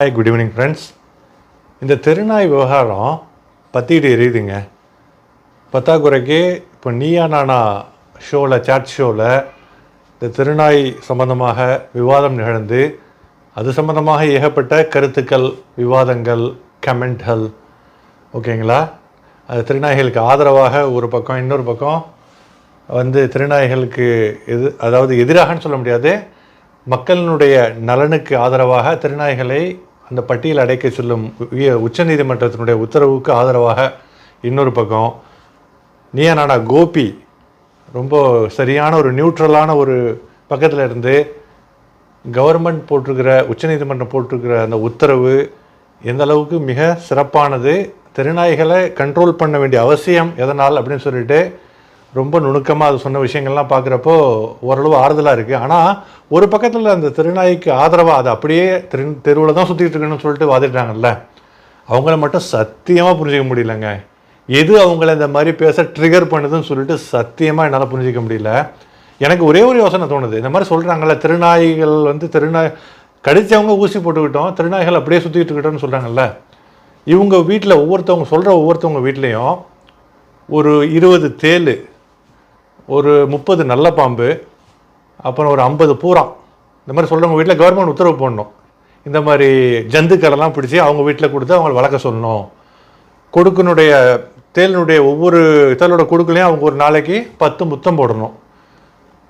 Hi good evening friends இந்த தெருநாய் விவகாரம் பற்றிட்டு எரியுதுங்க. பத்தாக்குறைக்கு இப்போ நீயா நானா ஷோவில் சேட் ஷோவில் இந்த திருநாய் சம்பந்தமாக விவாதம் நிகழ்ந்து அது சம்பந்தமாக ஏகப்பட்ட கருத்துக்கள் விவாதங்கள் கமெண்ட்கள் ஓகேங்களா? அது திருநாய்களுக்கு ஆதரவாக ஒரு பக்கம் இன்னொரு பக்கம் வந்து திருநாய்களுக்கு எது அதாவது எதிராகன்னு சொல்ல முடியாது மக்களினுடைய நலனுக்கு ஆதரவாக திருநாய்களை அந்த பட்டியல் அடைக்க சொல்லும் உய- உச்சநீதிமன்றத்தினுடைய உத்தரவுக்கு ஆதரவாக இன்னொரு பக்கம் நீயா நானா கோபி ரொம்ப சரியான ஒரு நியூட்ரலான ஒரு பக்கத்தில் இருந்து கவர்மெண்ட் போட்டிருக்கிற உச்சநீதிமன்றம் போட்டிருக்கிற அந்த உத்தரவு எந்த அளவுக்கு மிக சிறப்பானது திருநாய்களை கண்ட்ரோல் பண்ண வேண்டிய அவசியம் எதனால் அப்படின்னு சொல்லிட்டு ரொம்ப நுணுக்கமாக அது சொன்ன விஷயங்கள்லாம் பார்க்குறப்போ ஓரளவு ஆறுதலாக இருக்குது ஆனால் ஒரு பக்கத்தில் அந்த திருநாய்க்கு ஆதரவாக அது அப்படியே திரு தெருவில் தான் சுற்றிட்டு இருக்குன்னு சொல்லிட்டு வாதிட்டாங்கல்ல. அவங்கள மட்டும் சத்தியமாக புரிஞ்சிக்க முடியலங்க. எது அவங்கள இந்த மாதிரி பேச ட்ரிகர் பண்ணுதுன்னு சொல்லிட்டு சத்தியமாக என்னால் புரிஞ்சிக்க முடியல. எனக்கு ஒரே ஒரு யோசனை தோணுது. இந்த மாதிரி சொல்கிறாங்கல்ல திருநாய்கள் வந்து திருநாய் கடித்தவங்க ஊசி போட்டுக்கிட்டோம் திருநாய்கள் அப்படியே சுற்றிட்டு இருக்கட்டோம்னு சொல்கிறாங்கல்ல இவங்க வீட்டில் ஒவ்வொருத்தவங்க சொல்கிற ஒவ்வொருத்தவங்க வீட்லேயும் ஒரு இருபது தேள் ஒரு முப்பது நல்ல பாம்பு அப்புறம் ஒரு ஐம்பது பூரா. இந்த மாதிரி சொல்கிறவங்க வீட்டில் கவர்மெண்ட் உத்தரவு போடணும். இந்த மாதிரி ஜந்துக்களெல்லாம் பிடிச்சி அவங்க வீட்டில் கொடுத்து அவங்கள வளர்க்க சொல்லணும். கொடுக்கனுடைய தேலினுடைய ஒவ்வொரு இதழோட கொடுக்கலையும் அவங்க ஒரு நாளைக்கு பத்து முத்தம் போடணும்.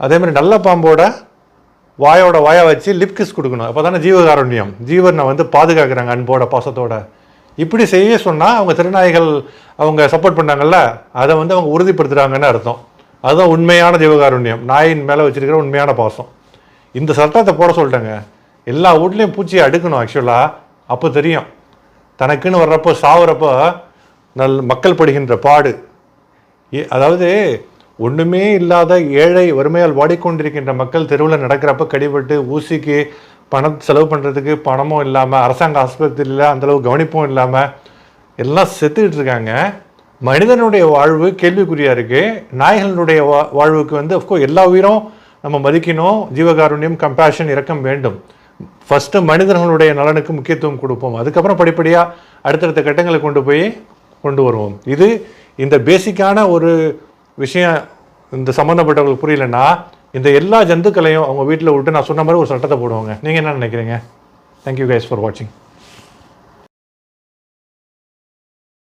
அதே மாதிரி நல்ல பாம்போட வாயோட வாயை வச்சு லிப்கிஸ் கொடுக்கணும். அப்போ தானே ஜீவகாருண்யம் ஜீவனை வந்து பாதுகாக்கிறாங்க அன்போட பாசத்தோட. இப்படி செய்ய சொன்னால் அவங்க திருநாய்கள் அவங்க சப்போர்ட் பண்ணாங்கல்ல அதை வந்து அவங்க உறுதிப்படுத்துகிறாங்கன்னு அர்த்தம். அதுதான் உண்மையான ஜீவகாருண்யம் நாயின் மேலே வச்சிருக்கிற உண்மையான பாசம். இந்த சட்டத்தை போட சொல்லிட்டேங்க. எல்லா வீட்லேயும் பூச்சியை அடுக்கணும் ஆக்சுவலாக அப்போ தெரியும். தனக்குன்னு வர்றப்போ சாவுறப்போ நல் மக்கள் படுகின்ற பாடு. ஏ- அதாவது ஒன்றுமே இல்லாத ஏழை வறுமையால் வாடிக்கொண்டிருக்கின்ற மக்கள் தெருவில் நடக்கிறப்ப கடிபட்டு ஊசிக்கு பணம் செலவு பண்ணுறதுக்கு பணமும் இல்லாமல் அரசாங்க ஆஸ்பத்திரியில் அந்தளவு கவனிப்பும் இல்லாமல் எல்லாம் செத்துக்கிட்டு இருக்காங்க. மனிதனுடைய வாழ்வு கேள்விக்குறியாக இருக்குது நாய்களுடைய வா வாழ்வுக்கு வந்து அஃப்கோர்ஸ் எல்லா உயிரும் நம்ம மதிக்கணும். ஜீவகாருண்யம் கம்பேஷன் இறக்கம் வேண்டும். ஃபஸ்ட்டு மனிதர்களுடைய நலனுக்கு முக்கியத்துவம் கொடுப்போம். அதுக்கப்புறம் படிப்படியாக அடுத்தடுத்த கட்டங்களை கொண்டு போய் கொண்டு வருவோம். இது இந்த பேசிக்கான ஒரு விஷயம் இந்த சம்மந்தப்பட்டவங்களுக்கு புரியலன்னா இந்த எல்லா ஜந்துக்களையும் அவங்க வீட்டில் விட்டு நான் சொன்ன மாதிரி ஒரு சட்டத்தை போடுவாங்க. நீங்கள் என்ன நினைக்கிறீங்க? தேங்க்யூ கைஸ் ஃபார் வாட்சிங்